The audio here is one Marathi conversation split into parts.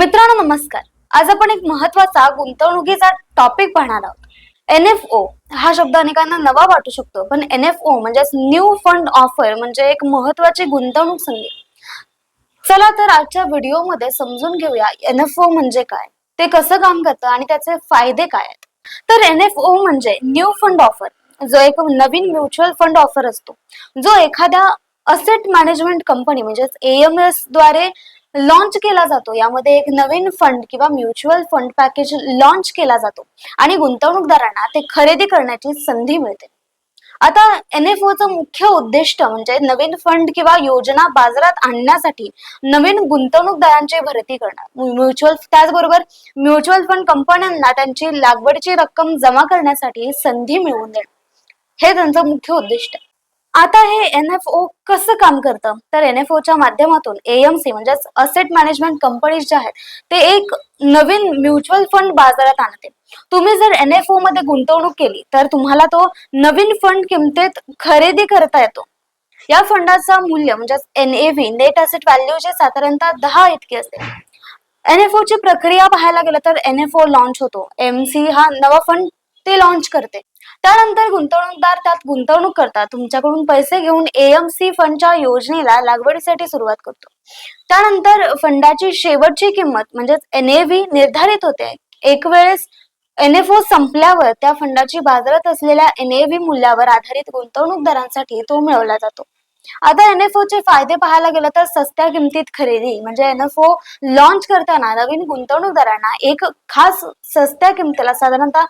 मित्रांनो नमस्कार. आज आपण एक महत्त्वाचा गुंतवणुकीचा टॉपिक पाहणार आहोत. एन एफ ओ हा शब्द अनेकांना नवा वाटू शकतो पण एन एफ ओ म्हणजेच न्यू फंड ऑफर म्हणजे एक महत्वाची गुंतवणूक संधी. चला तर आजच्या व्हिडिओमध्ये समजून घेऊया एन एफ ओ म्हणजे काय? ते कसं काम करतं आणि त्याचे फायदे काय आहेत? तर एन एफ ओ म्हणजे न्यू फंड ऑफर जो एक नवीन म्युच्युअल फंड ऑफर असतो. जो एखाद्या असेट मॅनेजमेंट कंपनी म्हणजेच एएमएसद्वारे लॉन्च केला जातो. यामध्ये एक नवीन फंड किंवा म्युच्युअल फंड पॅकेज लॉन्च केला जातो. आणि गुंतवणूकदारांना ते खरेदी करण्याची संधी मिळते. आता एन एफ ओचं मुख्य उद्दिष्ट म्हणजे नवीन फंड किंवा योजना बाजारात आणण्यासाठी नवीन गुंतवणूकदारांची भरती करणं. म्युच्युअल त्याचबरोबर म्युच्युअल फंड कंपन्यांना त्यांची लागवडची रक्कम जमा करण्यासाठी संधी मिळवून देणं. हे त्यांचं मुख्य उद्दिष्ट. आहे आता हे एन एफ ओ कसं काम करतं? तर एन एफ ओच्या माध्यमातून एएमसी म्हणजेच असेट मॅनेजमेंट कंपनीज जे आहेत ते एक नवीन म्युच्युअल फंड बाजारात आणते. तुम्ही जर एन एफ ओ मध्ये गुंतवणूक केली तर तुम्हाला तो नवीन फंड किमतीत खरेदी करता येतो. या फंडाचा मूल्य म्हणजेच N A V net asset value जे साधारणतः दहा इतके असते. एन एफ ची प्रक्रिया पाहायला गेलं तर एन एफ ओ लॉन्च होतो. एम सी हा नवा फंड ते लॉन्च करते. त्यानंतर गुंतवणूकदार त्यात गुंतवणूक करतात. तुमच्याकडून पैसे घेऊन एएमसी फंडच्या योजनेला लागवडीसाठी सुरुवात करतो. त्यानंतर फंडाची शेवटची किंमत म्हणजेच एनएव्ही निर्धारित होते. एक वेळेस एनएफओ संपल्यावर त्या फंडाची बाजारात असलेल्या एनएव्ही मूल्यावर आधारित गुंतवणूकदारांसाठी तो मिळवला जातो. आता एन एफ चे फायदे पाहायला गेलं तर सस्त्या किमतीत खरेदी म्हणजे एन एफ ओ लॉन्च करताना नवीन गुंतवणूकदारांना एक खास सस्त्या किमतीला साधारणतः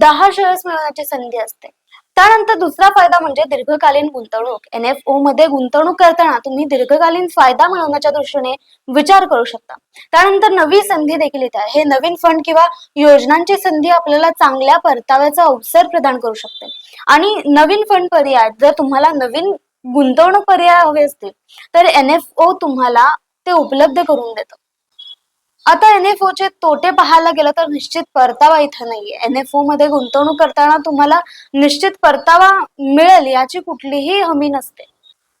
दहा शेअर्स मिळवण्याची संधी असते. त्यानंतर दुसरा फायदा म्हणजे दीर्घकालीन गुंतवणूक. एन एफ ओ मध्ये गुंतवणूक करताना तुम्ही दीर्घकालीन फायदा मिळवण्याच्या दृष्टीने विचार करू शकता. त्यानंतर नवी संधी देखील येते. हे नवीन फंड किंवा योजनांची संधी आपल्याला चांगल्या परताव्याचा अवसर प्रदान करू शकते. आणि नवीन फंड पर्याय जर तुम्हाला नवीन गुंतवणूक पर्याय हवे असतील तर एन एफ ओ तुम्हाला ते उपलब्ध करून देतं. आता एन एफ चे तोटे पाहायला गेलं तर निश्चित परतावा इथं नाहीये. एन एफ ओ मध्ये गुंतवणूक करताना तुम्हाला निश्चित परतावा मिळेल याची कुठलीही हमी नसते.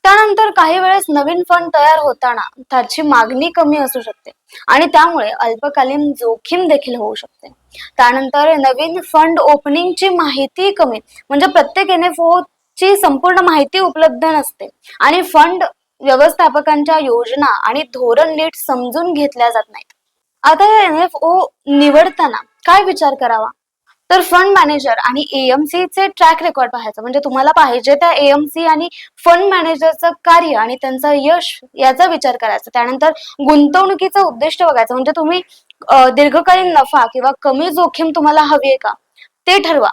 त्यानंतर काही वेळेस नवीन फंड तयार होताना त्याची मागणी कमी असू शकते आणि त्यामुळे अल्पकालीन जोखीम देखील होऊ शकते. त्यानंतर नवीन फंड ओपनिंगची माहिती कमी म्हणजे प्रत्येक एन एफ ओ ची संपूर्ण माहिती उपलब्ध नसते. आणि फंड व्यवस्थापकांच्या योजना आणि धोरण नीट समजून घेतल्या जात नाहीत. आता या एन एफ ओ निवडताना काय विचार करावा? तर फंड मॅनेजर आणि एएमसी चे ट्रॅक रेकॉर्ड पाहायचं. म्हणजे तुम्हाला पाहिजे त्या एएमसी आणि फंड मॅनेजरचं कार्य आणि त्यांचं यश याचा विचार करायचा. त्यानंतर गुंतवणुकीचं उद्दिष्ट बघायचं. म्हणजे तुम्ही दीर्घकालीन नफा किंवा कमी जोखीम तुम्हाला हवी आहे का? ते ठरवा.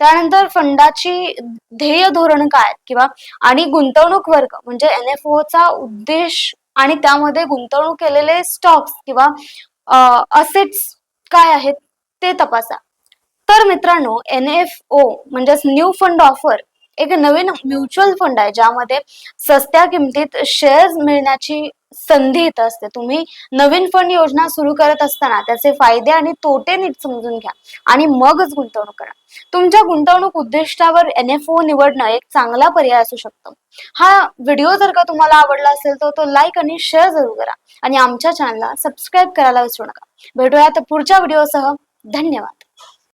त्यानंतर फंडाची ध्येय धोरण काय? आहेत किंवा आणि गुंतवणूक वर्ग म्हणजे एन एफ चा उद्देश आणि त्यामध्ये गुंतवणूक केलेले स्टॉक्स किंवा असेट्स काय आहेत ते तपासा. तर मित्रांनो एन एफ ओ म्हणजेच न्यू फंड ऑफर एक नवीन म्युच्युअल फंड आहे ज्यामध्ये सस्त्या किमतीत शेअर्स मिळण्याची संधी इथं असते. तुम्ही नवीन फंड योजना सुरू करत असताना त्याचे फायदे आणि तोटे नीट समजून घ्या आणि मगच गुंतवणूक करा. तुमच्या गुंतवणूक उद्दिष्टावर एन एफ ओ निवडणं एक चांगला पर्याय असू शकतो. हा व्हिडिओ जर का तुम्हाला आवडला असेल तर तो लाईक आणि शेअर जरूर करा आणि आमच्या चॅनलला सबस्क्राईब करायला विसरू नका. भेटूयात पुढच्या व्हिडिओसह धन्यवाद.